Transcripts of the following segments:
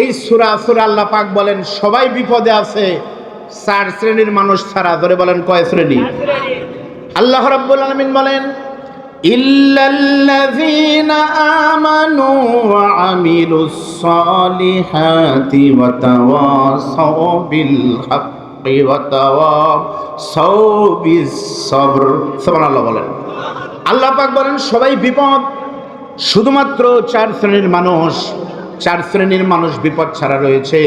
এই সুরা সুরা আল্লাহ পাক বলেন সবাই বিপদে আছে চার শ্রেণির মানুষ ছাড়া ধরে বলেন কয় শ্রেণি? আল্লাহ রাব্বুল আলামিন বলেন ইল্লাল্লাযীনা আমানু ওয়া আমিলুস সালিহাতি ওয়া তাওয়াসাউ বিল হাক্কি ওয়া তাওয়াসাউ বিস সবর সুবহানাল্লাহ বলেন। আল্লাহ পাক বলেন সবাই বিপদ শুধুমাত্র চার শ্রেণির মানুষ চার শ্রেণির মানুষ বিপদ ছাড়া রয়েছে।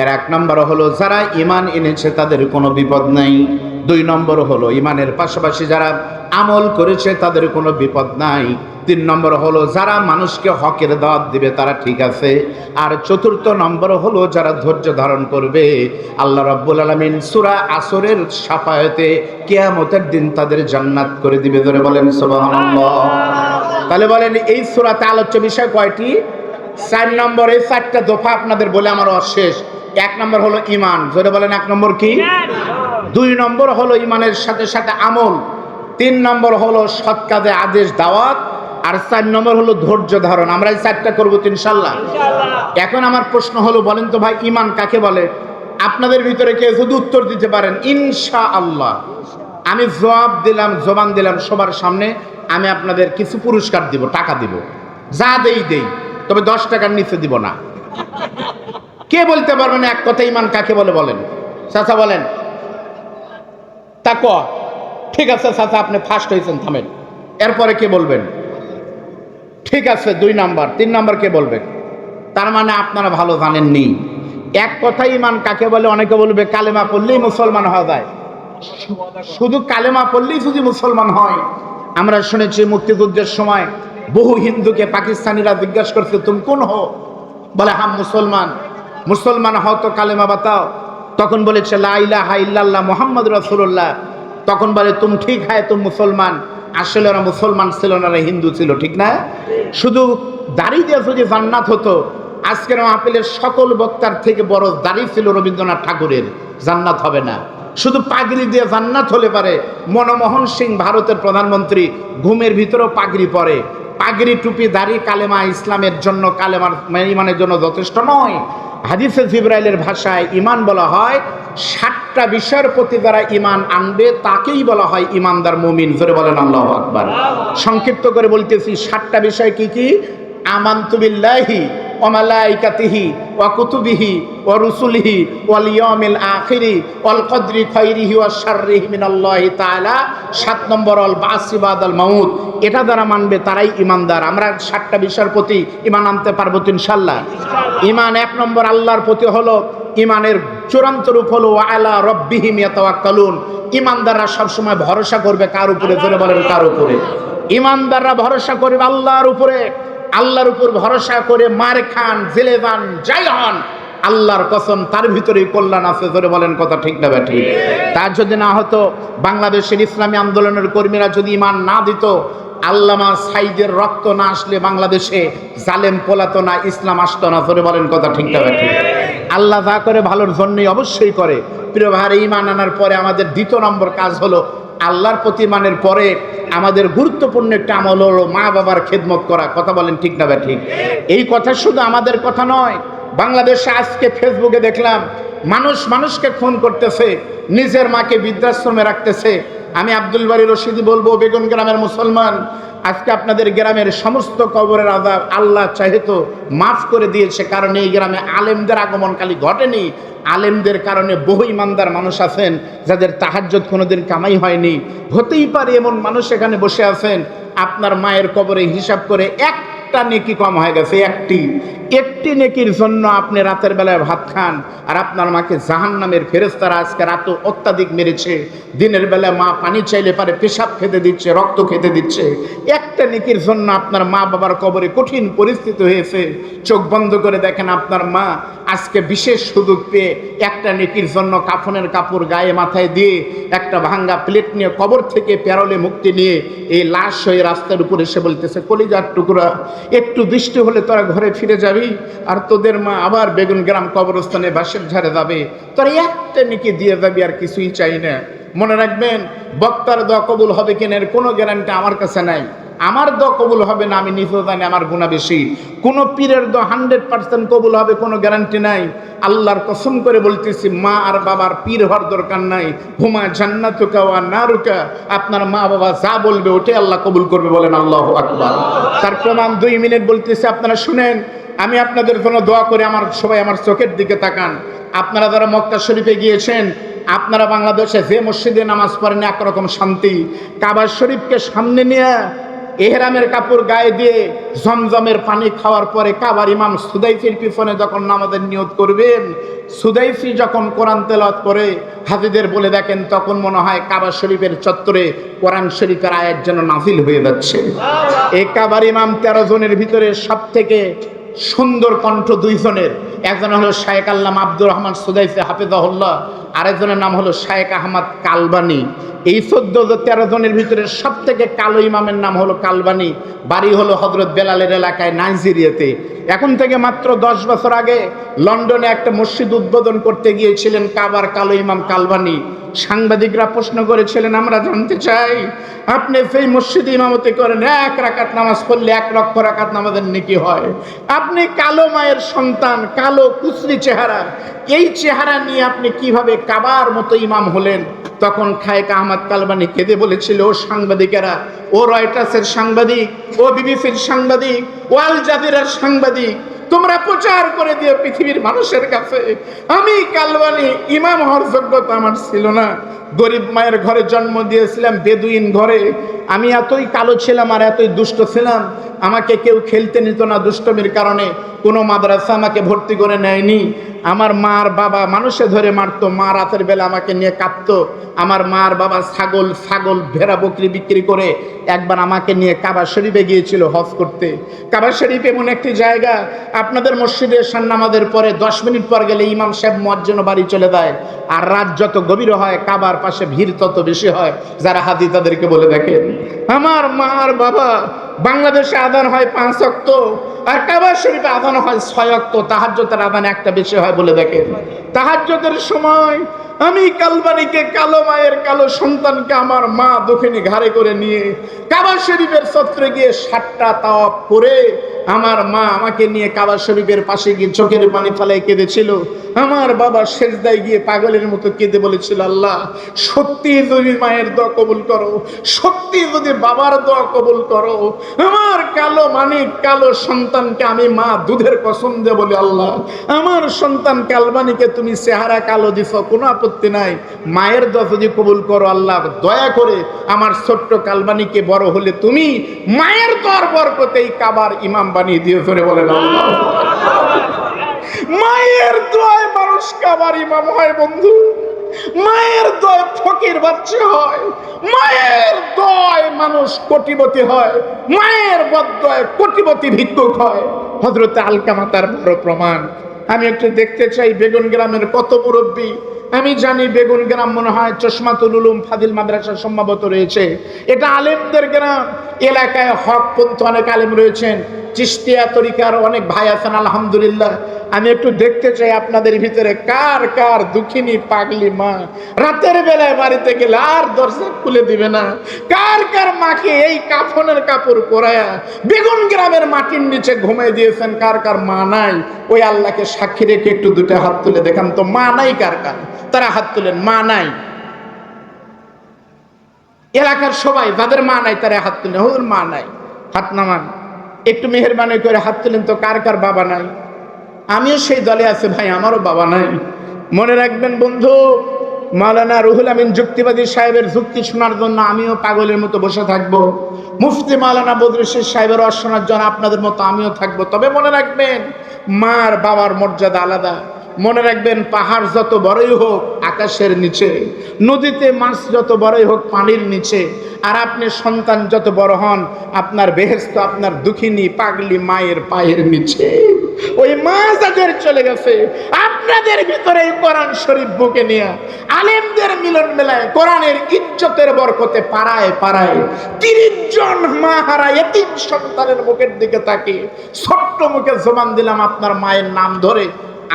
এর এক নম্বর হলো, যারা ইমান এনেছে তাদের কোনো বিপদ নাই। দুই নম্বর হলো ইমানের পাশাপাশি যারা আমল করেছে তাদের কোনো বিপদ নাই। তিন নম্বর হলো, যারা মানুষকে হকের দাওয়াত দিবে তারা ঠিক আছে। আর চতুর্থ নম্বর হলো, যারা ধৈর্য ধারণ করবে। আল্লাহ রাব্বুল আলামিন সূরা আসরের সাফায়াতে কিয়ামতের দিন তাদের জান্নাত করে দিবে। ধরে বলেন, সুবহানাল্লাহ। তাহলে বলেন, এই সূরাতে আলোচ্য বিষয় কয়টি? চার নম্বর এই চারটা দফা আপনাদের বলে আমার অশেষ। এক নম্বর হলো ইমান। জোরে বলেন এক নম্বর কি? দুই নম্বর হলো ইমানের সাথে সাথে আমল। তিন নম্বর হলো সৎ কাজে আদেশ দাওয়াত। আর চার নম্বর হলো ধৈর্য ধারণ। আমরা এই চারটা করব ইনশাল্লাহ। এখন আমার প্রশ্ন হলো বলেন তো ভাই ইমান কাকে বলে? আপনাদের ভিতরে কেউ যদি উত্তর দিতে পারেন ইনশা আল্লাহ আমি জবাব দিলাম জবান দিলাম সবার সামনে। আমি আপনাদের কিছু পুরস্কার দিব টাকা দিব। যা দেই দেই। তবে দশ টাকার নিচে দিব না। কে বলতে পারবেন এক কথা ইমান কাকে বলে বলেন? চাচা বলেন। তা ক? ঠিক আছে চাচা, আপনি ফার্স্ট হয়েছেন, থামেন। এরপরে কে বলবেন? ঠিক আছে, দুই নাম্বার। তিন নাম্বার কে বলবেন তার মানে আপনারা ভালো জানেননি। এক কথাই ইমান কাকে বলে? অনেকে বলবে কালেমা পড়লেই মুসলমান হওয়া যায়। শুধু কালেমা পড়লেই যদি মুসলমান হয়। আমরা শুনেছি মুক্তিযুদ্ধের সময় বহু হিন্দুকে পাকিস্তানিরা জিজ্ঞাসা করছে, তুমি কোন হো বলে, হাম মুসলমান। মুসলমান হও তো কালেমা বাতাও। তখন বলেছে লাইলা হাইল্লাল্লাহ মোহাম্মদ রসুল্লাহ তখন বলে, তুমি ঠিক হয়, তুমি মুসলমান। আসলে ওরা মুসলমান ছিল না, ওরা হিন্দু ছিল, ঠিক না? শুধু দাড়ি দিয়ে যদি জান্নাত হতো, আজকের মাহফিলের সকল বক্তার থেকে বড় দাড়ি ছিল রবীন্দ্রনাথ ঠাকুরের, জান্নাত হবে না। শুধু পাগড়ি দিয়ে জান্নাত হলে পারে, মনমোহন সিং ভারতের প্রধানমন্ত্রী, ঘুমের ভিতরেও পাগড়ি পরে। পাগড়ি টুপি, দাড়ি কালেমা ইসলামের জন্য, কালেমার ইমানের জন্য যথেষ্ট নয়। হাদিসে জিব্রাইলের ভাষায় ইমান বলা হয়, ষাটটা বিষয়ের প্রতি যারা ইমান আনবে, তাকেই বলা হয় ইমানদার মুমিন। জোরে বলেন আল্লাহ আকবার। সংক্ষিপ্ত করে বলতেছি, ষাটটা বিষয় কি কি? আমান্তু বিল্লাহি ওয়া কুতুবিহি ওয়া রুসুলিহি ওয়াল ইয়াউমিল আখিরি ওয়াল কদরি খাইরিহি ওয়া শাররিহি মিনাল্লাহি তাআলা। সাত নম্বর অল বাসি বাদাল মাউত। এটা যারা মানবে তারাই ইমানদার আমরা ষাটটা বিষয়ের প্রতি ইমান আনতে পারব তো ইনশাল্লাহ ইমান এক নম্বর আল্লাহর প্রতি হলো ইমানের চূড়ান্ত রূপ হলো আলা রব্বিহিম ইয়াতাওয়াক্কালুন। ইমানদাররা সবসময় ভরসা করবে কার উপরে? জোরে বলেন কার উপরে? ইমানদাররা ভরসা করবে আল্লাহর উপরে। আল্লাহর উপর ভরসা করে মার খান, জেলে যান, যাই হন, আল্লাহর কসম তার ভিতরেই কল্যাণ আছে ধরে বলেন কথা ঠিক না ব্যাঠি তার যদি না হতো, বাংলাদেশের ইসলামী আন্দোলনের কর্মীরা যদি ইমান না দিত, আল্লামা সাইদের রক্ত না আসলে বাংলাদেশে জালেম পোলাতো না ইসলাম আসতো না ধরে বলেন কথা ঠিক না ব্যাঠি আল্লাহ যা করে ভালোর জন্যই অবশ্যই করে। প্রিয় ভাই ইমান আনার পরে আমাদের দ্বিতীয় নম্বর কাজ হলো আল্লাহর প্রতি মানের পরে আমাদের গুরুত্বপূর্ণ একটা আমল হলো মা বাবার খেদমত করা। কথা বলেন ঠিক না ঠিক এই কথা শুধু আমাদের কথা নয়, বাংলাদেশে আজকে ফেসবুকে দেখলাম, মানুষ মানুষকে খুন করতেছে, নিজের মাকে বৃদ্ধাশ্রমে রাখতেছে আমি আব্দুল বাড়ি রশিদ বলব বেগুন গ্রামের মুসলমান, আজকে আপনাদের গ্রামের সমস্ত কবরের আজাব আল্লাহ চাহেতো মাফ করে দিয়েছে, কারণ এই গ্রামে আলেমদের আগমনকালী ঘটেনি। আলেমদের কারণে বহু ইমানদার মানুষ আছেন, যাদের তাহাজ্জত কোনোদিন কামাই হয়নি। হতেই পারে এমন মানুষ এখানে বসে আছেন, আপনার মায়ের কবরে হিসাব করে একটা নেকি কম হয়ে গেছে, একটি। একটি নেকির জন্য আপনি রাতের বেলায় ভাত খান, আর আপনার মাকে জাহান নামের ফেরেস্তারা আজকে রাত অত্যাধিক মেরেছে। দিনের বেলায় মা পানি চাইলে পারে, পেশাব খেতে দিচ্ছে, রক্ত খেতে দিচ্ছে। একটা নেকির জন্য আপনার মা বাবার কবরে কঠিন পরিস্থিতি হয়েছে। চোখ বন্ধ করে দেখেন আপনার মা আজকে বিশেষ সুযোগ পেয়ে একটা নেকির জন্য কাফনের কাপড় গায়ে মাথায় দিয়ে একটা ভাঙ্গা প্লেট নিয়ে কবর থেকে প্যারলে মুক্তি নিয়ে এই লাশ হয়ে রাস্তার উপরে এসে বলতেছে, কলিজার টুকরা একটু বৃষ্টি হলে তোরা ঘরে ফিরে যাবি, আর তোদের মা আবার বেগুন গ্রাম কবরস্থানে বাসের ঝাড়ে যাবে তোরা একটা নিকে দিয়ে যাবি, আর কিছুই চাই না। মনে রাখবেন, বক্তার দোয়া কবুল হবে কিনা এর কোনো গ্যারান্টি আমার কাছে নাই। আমার দ কবুল হবে না, আমি নিজেও জানি আমার গুণা বেশি। কোনো পীরের দ হান্ড্রেড পার্সেন্ট কবুল হবে, কোনো গ্যারান্টি নাই। আল্লাহর কসম করে বলতেছি, মা আর বাবার পীর হওয়ার দরকার নাই। হুমা জান্নাতুকা ওয়া নারুকা। আপনার মা বাবা যা বলবে, ওটাই আল্লাহ কবুল করবে বলেন আল্লাহ আকবার। তার প্রমাণ দুই মিনিট বলতেছি, আপনারা শুনেন। আমি আপনাদের জন্য দোয়া করে, আমার সবাই আমার চোখের দিকে তাকান। আপনারা যারা মক্কা শরীফে গিয়েছেন, আপনারা বাংলাদেশে যে মসজিদে নামাজ পড়েন, একরকম শান্তি। কাবার শরীফকে সামনে নিয়ে এহরামের কাপড় গায়ে দিয়ে জমজমের পানি খাওয়ার পরে কাবার ইমাম সুদাইফির পিছনে যখন নামাজের নিয়ত করবেন, সুদাইফি যখন কোরআন তেলাওয়াত করে হাজিদের বলে দেখেন, তখন মনে হয় কাবা শরীফের চত্বরে কোরআন শরীফের আয়াত যেন নাজিল হয়ে যাচ্ছে। এই কাবার ইমাম তেরো জনের ভিতরে সব থেকে সুন্দর কণ্ঠ দুইজনের একজন হলো শায়েক আল্লাম আব্দুর রহমান সুদাইফে, হাফেজাহুল্লাহ। আরেকজনের নাম হলো শায়েক আহমদ কালবানি। এই চোদ্দ তেরো জনের ভিতরে সব থেকে কালো ইমামের নাম হলো কালবানি। বাড়ি হলো হজরত বেলালের এলাকায় নাইজেরিয়াতে। এখন থেকে মাত্র দশ বছর আগে লন্ডনে একটা মসজিদ উদ্বোধন করতে গিয়েছিলেন কাবার কালো ইমাম কালবানি। সাংবাদিকরা প্রশ্ন করেছিলেন, আমরা জানতে চাই, আপনি সেই মসজিদে ইমামতি করেন, এক রাকাত নামাজ পড়লে এক লক্ষ রাকাত নামাজের নেকি হয়। আপনি কালো মায়ের সন্তান, কালো কুচরি চেহারা, এই চেহারা নিয়ে আপনি কীভাবে কাবার মতো ইমাম হলেন? তখন খায়েক আহমদ কালবানি কেঁদে বলেছিল, ও সাংবাদিকেরা, ও রয়টার্সের সাংবাদিক, ও বিবিসির সাংবাদিক, ও আল জাজিরার সাংবাদিক তোমরা প্রচার করে দিও পৃথিবীর মানুষের কাছে। আমি কালবানি ইমাম হওয়ার যোগ্যতা আমার ছিল না। গরিব মায়ের ঘরে জন্ম দিয়েছিলাম, বেদুইন ঘরে। আমি এতই কালো ছিলাম আর এতই দুষ্ট ছিলাম। আমাকে কেউ খেলতে নিত না দুষ্টমির কারণে। কোনো মাদ্রাসা আমাকে ভর্তি করে নেয়নি। আমার মার বাবা মানুষে ধরে মারতো, মা রাতের বেলা আমাকে নিয়ে কাঁদতো। আমার মার বাবা ছাগল ছাগল ভেড়া বকরি বিক্রি করে একবার আমাকে নিয়ে কাবা শরীফে গিয়েছিল হজ করতে। কাবা শরীফ এমন একটি জায়গা আপনাদের মসজিদে সান্নামাদের পরে দশ মিনিট পর গেলে ইমাম সাহেব মজ্জন বাড়ি চলে যায়। আর রাত যত গভীর হয়, কাবার পাশে ভিড় তত বেশি হয়। যারা হাতি তাদেরকে বলে দেখেন, আমার মা আর বাবা বাংলাদেশে আদান হয় পাঁচ অক্ত আর কাবার শরীফে আদান হয় ছয় অক্ত তাহাজ্যতের আদান একটা বেশি হয় বলে দেখেন। তাহাজ্যতের সময় আমি কালবানিকে কালো মায়ের কালো সন্তানকে আমার মা দক্ষিণী ঘাড়ে করে নিয়ে কাবা শরীফের সত্রে গিয়ে সাতটা তাওয়াপ করে আমার মা আমাকে নিয়ে কাবা শরীফের পাশে গিয়ে চোখের পানি ফালাই কেঁদেছিল। আমার বাবা শেষদায় গিয়ে পাগলের মতো কেঁদে বলেছিল, আল্লাহ, সত্যি যদি মায়ের দোয়া কবুল করো, সত্যি যদি বাবার দোয়া কবুল করো, আমার কালো মানিক, কালো সন্তানকে আমি মা দুধের কসম দে বলে আল্লাহ, আমার সন্তান কালবানিকে তুমি চেহারা কালো দিছ, কোনো আপত্তি নাই। মায়ের দোয়া যদি কবুল করো আল্লাহ, দয়া করে আমার ছোট্ট কালবানিকে বড় হলে তুমি মায়ের দর বরকতেই কাবার ইমাম বানিয়ে মায়ের দোয়ায় মানুষ কাবার ইমাম হয়, বন্ধু। মায়ের দয় ফকির বাচ্চা হয়। মায়ের দয় মানুষ কোটিপতি হয়। মায়ের বদয় কোটিপতি ভিক্ষুক হয়। হজরত আলকামাতার বড় প্রমাণ। আমি একটু দেখতে চাই বেগুন গ্রামের কত মুরব্বী। আমি জানি বেগুন গ্রাম মনে হয় চশমাতুল উলুম ফাদিল মাদ্রাসা সম্ভবত রয়েছে। এটা আলেমদের গ্রাম, এলাকায় হক পন্থ অনেক আলেম রয়েছেন। চিস্তিয়া তরিকার অনেক ভাই আছেন, আলহামদুলিল্লাহ। আমি একটু দেখতে চাই আপনাদের ভিতরে কার কার দুঃখিনী পাগলি মা। রাতের বেলায় বাড়িতে গেলে আর দরজা খুলে দিবে না। কার কার মাকে এই কাফনের কাপড় পরায়া বেগুন গ্রামের মাটির নিচে ঘুমাই দিয়েছেন, কার কার মা নাই? ওই আল্লাহকে সাক্ষী রেখে একটু দুটো হাত তুলে দেখান তো, মা নাই কার কার? তারা হাত তুলেন, মা নাই। এলাকার সবাই, যাদের মা নাই তারা হাত তুলেন ওর মা নাই। হাত নামান, একটু মেহরবানি করে হাত তুলেন তো, কার কার বাবা নাই? আমিও সেই দলে আছে, ভাই, আমারও বাবা নাই। মনে রাখবেন বন্ধু, মাওলানা রুহুল আমিন যুক্তিবাদী সাহেবের যুক্তি শোনার জন্য আমিও পাগলের মতো বসে থাকব। মুফতি মাওলানা বদরুশের সাহেবের অশোনার জন্য আপনাদের মতো আমিও থাকব। তবে মনে রাখবেন, মার বাবার মর্যাদা আলাদা। মনে রাখবেন, পাহাড় যত বড়ই হোক আকাশের নিচে, নদীতে মাছ যত বড়ই হোক পানির নিচে, আর আপনি সন্তান যত বড় হন, আপনার বেহেস্ত আপনার দুঃখিনী, পাগলি মায়ের পায়ের নিচে। ওই মা যাদের চলে গেছে। আপনাদের ভিতরে এই কোরআন শরীফ বুকে নিয়ে আলেমদের মিলন মেলায় কোরআনের ইজ্জতের বরকতে পাড়ায় পাড়ায় তিরিশ জন মা হারা এতিম সন্তানের মুখের দিকে তাকে ছোট্ট মুখে জবান দিলাম, আপনার মায়ের নাম ধরে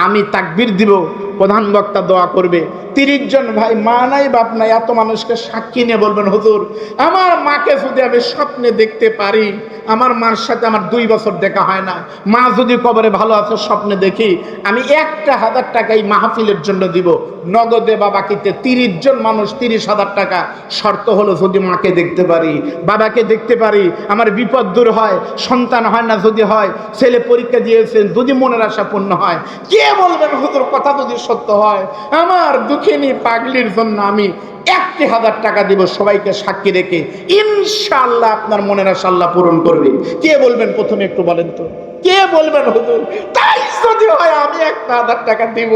আমি তাকবির দিব প্রধান বক্তা দোয়া করবে। তিরিশ জন ভাই, মা নাই, বাপ নাই, এত মানুষকে সাক্ষী নিয়ে বলবেন, হুজুর, আমার মাকে যদি আমি স্বপ্নে দেখতে পারি, আমার মার সাথে আমার দুই বছর দেখা হয় না। মা যদি কবরে ভালো আছে, স্বপ্নে দেখি, আমি একটা হাজার টাকা এই মাহফিলের জন্য দিব। নগদে বা বাকিতে তিরিশ জন মানুষ, তিরিশ হাজার টাকা শর্ত হলো যদি মাকে দেখতে পারি, বাবাকে দেখতে পারি, আমার বিপদ দূর হয়, সন্তান হয় না যদি হয়, ছেলে পরীক্ষা দিয়েছেন, যদি মনের আশা পূর্ণ হয়, কে বলবেন, হুজুর, কথা যদি সত্য হয়। আমার দুঃখিনী পাগলির জন্য আমি একটি হাজার টাকা দিব, সবাইকে সাক্ষী রেখে। ইনশাল্লাহ আপনার মনের আশাল্লাহ পূরণ করবে। কে বলবেন? প্রথমে একটু বলেন তো। কে বলবেন হুজুর? তাই যদি হয় আমি একটা হাজার টাকা দিব।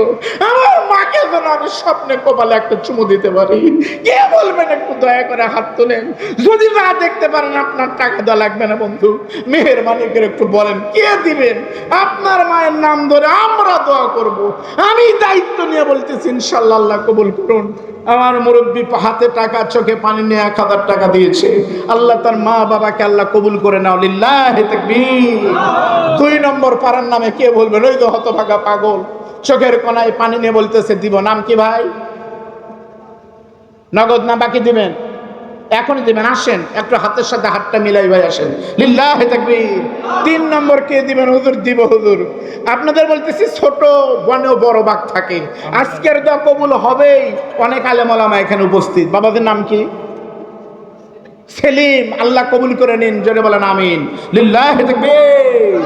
আমার মাকে যেন আমি স্বপ্নে কপালে একটা চুমু দিতে পারি। কে বলবেন একটু দয়া করে হাত তোলেন। যদি না দেখতে পারেন আপনার টাকা দেওয়া লাগবে না বন্ধু। মেহরবানি মালিকের একটু বলেন, কে দিবেন? আপনার মায়ের নাম ধরে আমরা দোয়া করব। আমি দায়িত্ব নিয়ে বলতেছি, ইনশাল্লাহ কবুল করুন। আমার মুরব্বী হাতে টাকা, চোখে পানি নিয়ে এক হাজার টাকা দিয়েছে। আল্লাহ তার মা বাবাকে আল্লাহ কবুল করে নাও, লিল্লাহ দুই নম্বর পাড়ার নামে কে বলবেন ওই তো হতভাগা পাগল। চোখের কোনায় পানি নিয়ে বলতেছে, দিব নাম কি ভাই? নগদ না বাকি দিবেন? এখনই দিবেন, আসেন। একটু হাতের সাথে হাতটা মিলাই ভাই, আসেন। লিল্লাহ তাকবীর। তিন নম্বর কে দিবেন? হুজুর, দিব হুজুর। আপনাদের বলতেছি, ছোট বনেও বড় বাঘ থাকে। আজকের দা কবুল হবেই। অনেক আলেমলামা এখানে উপস্থিত। বাবাদের নাম কি? সেলিম। আল্লাহ কবুল করে নিন। জোরে বলেন, আমিন। লিল্লাহ তাকবীর।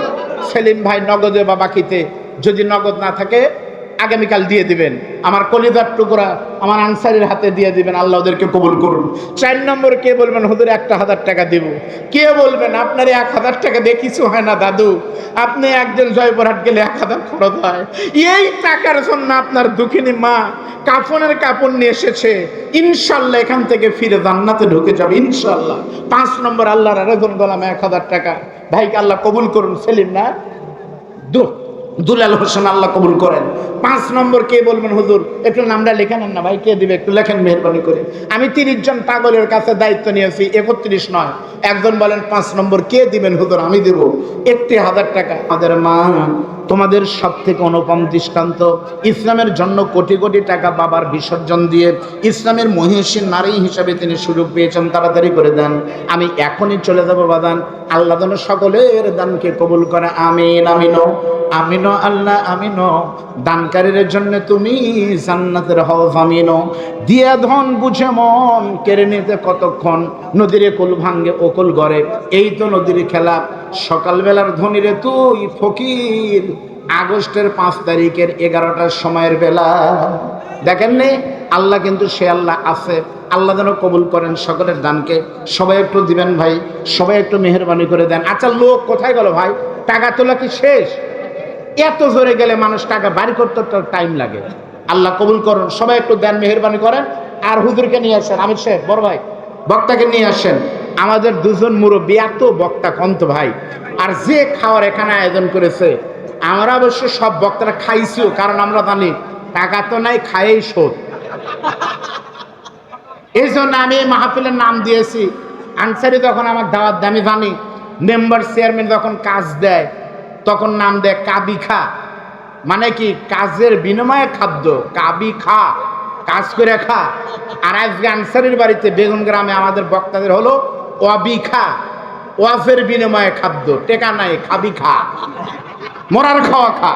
সেলিম ভাই নগদে বা বাকিতে। যদি নগদ না থাকে আগামীকাল দিয়ে দিবেন। আমার কলিদার টুকরা আমার আনসারির হাতে দিয়ে দিবেন, আল্লাহ ওদেরকে কবুল করুন। চার নম্বর কে বলবেন, হুজুর, একটা হাজার টাকা দেব। কে বলবেন, আপনার এক হাজার টাকা দিয়ে কিছু হয় না দাদু। আপনি একজন জয়পুরহাট গেলে এক হাজার খরচ হয়। এই টাকার জন্য আপনার দুঃখিনী মা কাফনের কাপড় নিয়ে এসেছে। ইনশাল্লাহ এখান থেকে ফিরে জান্নাতে ঢুকে যাবে, ইনশাল্লাহ। পাঁচ নম্বর আল্লাহর আরেকজন গলাম, এক হাজার টাকা। ভাইকে আল্লাহ কবুল করুন, সেলিম না? দু দুলাল হোসেন আল্লাহ কবুল করেন। পাঁচ নম্বর কে বলবেন, হুজুর? একটু নামটা লেখে নেন না ভাই, কে দিবে? একটু লেখেন মেহরবানি করে। আমি তিরিশ জন পাগলের কাছে দায়িত্ব নিয়েছি, একত্রিশ নয়। একজন বলেন, পাঁচ নম্বর কে দিবেন, হুজুর? আমি দেব। একটি হাজার টাকা। আমাদের মা, তোমাদের সব থেকে অনুপম দৃষ্টান্ত, ইসলামের জন্য কোটি কোটি টাকা বাবার বিসর্জন দিয়ে, ইসলামের মহিষী নারী হিসাবে তিনি সুযোগ পেয়েছেন, তাড়াতাড়ি করে দেন। আমি এখনই চলে যাব বাদান। আল্লাহ যেন সকলের দানকে কবুল করে, আমিন, আমিনো আমিনো, আল্লাহ, আমিনো। দানকারীর জন্য তুমি জান্নাতের হও আমিনো। দিয়া ধন বুঝে মন কেড়ে নিতে কতক্ষণ? নদীরে কুল ভাঙ্গে ওকুল গড়ে। এই তো নদীর খেলা। সকালবেলার ধনীরে তুই, ফকির। আগস্টের পাঁচ তারিখের এগারোটার সময়ের বেলা। দেখেননি? আল্লাহ কিন্তু সে আল্লাহ আছে। আল্লাহ যেন কবুল করেন সকলের দানকে। সবাই একটু দিবেন ভাই, সবাই একটু মেহরবানি করে দেন। আচ্ছা লোক কোথায় গেল ভাই? টাকা তোলা কি শেষ? এত জোরে গেলে মানুষ টাকা বাড়ি করতে টাইম লাগে। আল্লাহ কবুল করুন, সবাই একটু দেন মেহরবানি করেন। আর হুজুরকে নিয়ে আসেন, আমির সাহেব, বড় ভাই, বক্তাকে নিয়ে আসেন। আমাদের দুজন মুরব্বী এত বক্তা কন্ত ভাই। আর যে খাওয়ার এখানে আয়োজন করেছে, আমরা অবশ্য সব বক্তারা খাইছিও, কারণ আমরা জানি টাকা তো নাই খাইয়েই শোধ। এই জন্য আমি এই মাহফিলের নাম দিয়েছি। আনসারি যখন আমার দাওয়াত দামি জানি, মেম্বার চেয়ারম্যান যখন কাজ দেয়, তখন নাম দেয় কাবি খা। মানে কি? কাজের বিনিময়ে খাদ্য। কাবি খা, কাজ করে খা। আর আজকে আনসারির বাড়িতে বেগুন গ্রামে আমাদের বক্তাদের হলো, ওয়াবি খা। ওয়াফের বিনিময়ে খাদ্য। টেকা নাই, খাবি খা। মরার খাওয়া খা।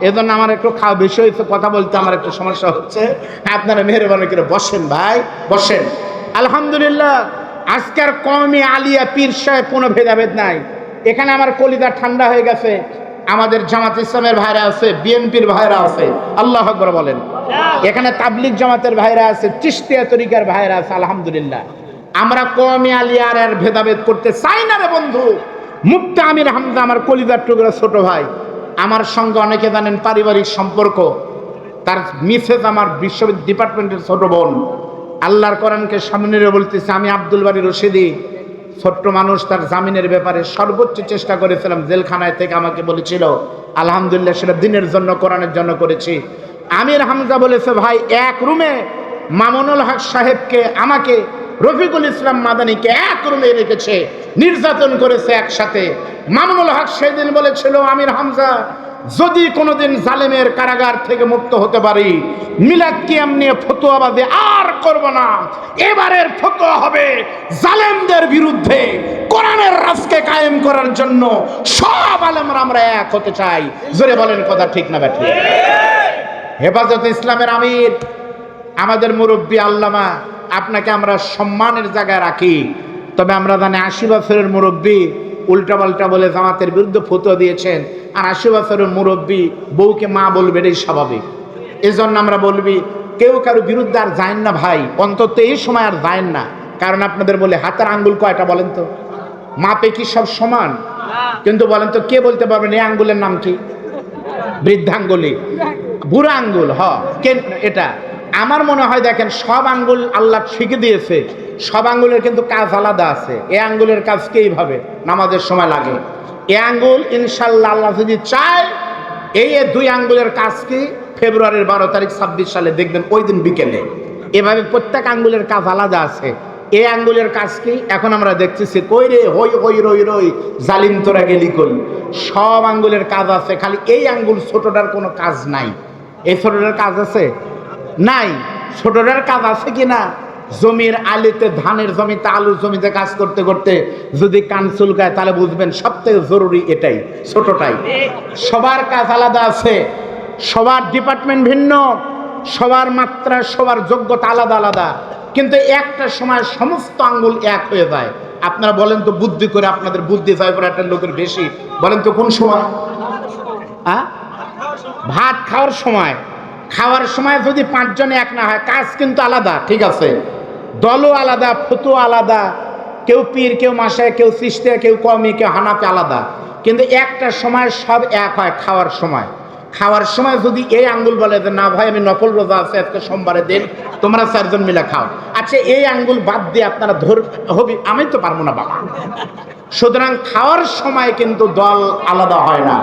এজন্য আমার একটু খাওয়া বেশি হয়েছে, কথা বলতে আমার একটু সমস্যা হচ্ছে। আপনারা মেহরবানি করে বসেন ভাই, বসেন। আলহামদুলিল্লাহ, আজকের কমই আলিয়া পীর সাহেব কোনো ভেদাভেদ নাই। এখানে আমার কলিদা ঠান্ডা হয়ে গেছে। আমাদের জামাত ইসলামের ভাইরা আছে, বিএনপির ভাইরা আছে। আল্লাহ আকবর বলেন। এখানে তাবলিক জামাতের ভাইরা আছে চিস্তিয়া তরিকার ভাইরা আছে, আলহামদুলিল্লাহ। আমরা কমই আলিয়ার আর ভেদাভেদ করতে চাই না রে বন্ধু। মুক্তা আমির হামদা আমার কলিদার টুকরা ছোট ভাই। আমার সঙ্গে অনেকে জানেন পারিবারিক সম্পর্ক। তার মিসেস আমার বিশ্ব ডিপার্টমেন্টের ছোট বোন। আল্লাহর কোরআনকে সামনে বলতেছে, আমি আব্দুল বাড়ি রশিদি। ছোট্ট মানুষ তার জামিনের ব্যাপারে সর্বোচ্চ চেষ্টা করেছিলাম, জেলখানায় থেকে আমাকে বলেছিল, আলহামদুলিল্লাহ, সেটা দিনের জন্য, কোরআনের জন্য করেছি। আমির হামজা বলেছে, ভাই, এক রুমে মামুনুল হক সাহেবকে আমাকে রফিকুল ইসলাম মাদানিকে এক রুমে রেখেছে নির্যাতন করেছে একসাথে। মামুনুল হক সেদিন বলেছিল আমির হামজা যদি কোনোদিন জালেমের কারাগার থেকে মুক্ত হতে পারি মিলাদ কিয়াম নিয়ে ফতোয়াবাদে আর করব না। এবারের ফতোয়া হবে জালেমদের বিরুদ্ধে কোরআনের রাজকে কায়েম করার জন্য। সব আলেমরা আমরা এক হতে চাই। জোরে বলেন কথা ঠিক না ব্যাঠি হেফাজত ইসলামের আমির আমাদের মুরব্বী আল্লামা, আপনাকে আমরা সম্মানের জায়গায় রাখি। তবে আমরা জানি আশি বছরের মুরব্বী উল্টাপাল্টা বলে জামাতের বিরুদ্ধে ফতুয়া দিয়েছেন, আর আশি বছরের মুরব্বী বউকে মা বলবে এটাই স্বাভাবিক। এজন্য আমরা বলবি, কেউ কারও বিরুদ্ধে আর যায় না ভাই, অন্তত এই সময় আর যায় না। কারণ আপনাদের বলে হাতের আঙ্গুল কয়টা বলেন তো? মাপে কি সব সমান? কিন্তু বলেন তো, কে বলতে পারবেন, এই আঙ্গুলের নাম কি? বৃদ্ধাঙ্গুলি। বুড়া আঙ্গুল, হ, কেন এটা? আমার মনে হয় দেখেন, সব আঙ্গুল আল্লাহ শিখে দিয়েছে, সব আঙ্গুলের কিন্তু কাজ আলাদা আছে। এ আঙ্গুলের কাজ কি এইভাবে? নামাজের সময় লাগে। এ আঙ্গুল ইনশাল্লাহ আল্লাহ যদি চায়, এই এ দুই আঙ্গুলের কাজ কি? ফেব্রুয়ারির বারো তারিখ, ছাব্বিশ সালে, দেখবেন ওই দিন বিকেলে। এভাবে প্রত্যেক আঙ্গুলের কাজ আলাদা আছে। এই আঙ্গুলের কাজ কি? এখন আমরা দেখতেছি, কই রে? হই হই, রই রই, জালিম তোরা গেলি কই? সব আঙ্গুলের কাজ আছে, খালি এই আঙ্গুল ছোটটার কোনো কাজ নাই। এই ছোটটার কাজ আছে? নাই। ছোটটার কাজ আছে কি না জমির আলিতে, ধানের জমিতে, আলুর জমিতে কাজ করতে করতে যদি কান চুলকায়, তাহলে বুঝবেন সব থেকে জরুরি এটাই, ছোটটাই। সবার কাজ আলাদা আছে, সবার ডিপার্টমেন্ট ভিন্ন, সবার মাত্রা, সবার যোগ্যতা আলাদা আলাদা। কিন্তু একটা সময় সমস্ত আঙ্গুল এক হয়ে যায়। আপনারা বলেন তো বুদ্ধি করে আপনাদের বুদ্ধি জয় করে একটা লোকের বেশি। বলেন তো কোন সময়? ভাত খাওয়ার সময়। খাওয়ার সময় যদি পাঁচজনে এক না হয়, কাজ কিন্তু আলাদা, ঠিক আছে? দলও আলাদা ফটো আলাদা, কেউ পীর, কেউ মাসায় কেউ সৃষ্টি কেউ কমি কেউ হানাতে আলাদা। কিন্তু একটা সময় সব এক হয় খাওয়ার সময়। খাওয়ার সময় যদি এই আঙ্গুল বলে যে, না ভাই, আমি নকল রোজা আছে, আজকে সোমবারে দিন তোমরা চারজন মিলে খাও। আচ্ছা এই আঙ্গুল বাদ দিয়ে আপনারা ধর, হবি, আমি তো পারব না, বাবা। সুতরাং খাওয়ার সময় কিন্তু দল আলাদা হয় না।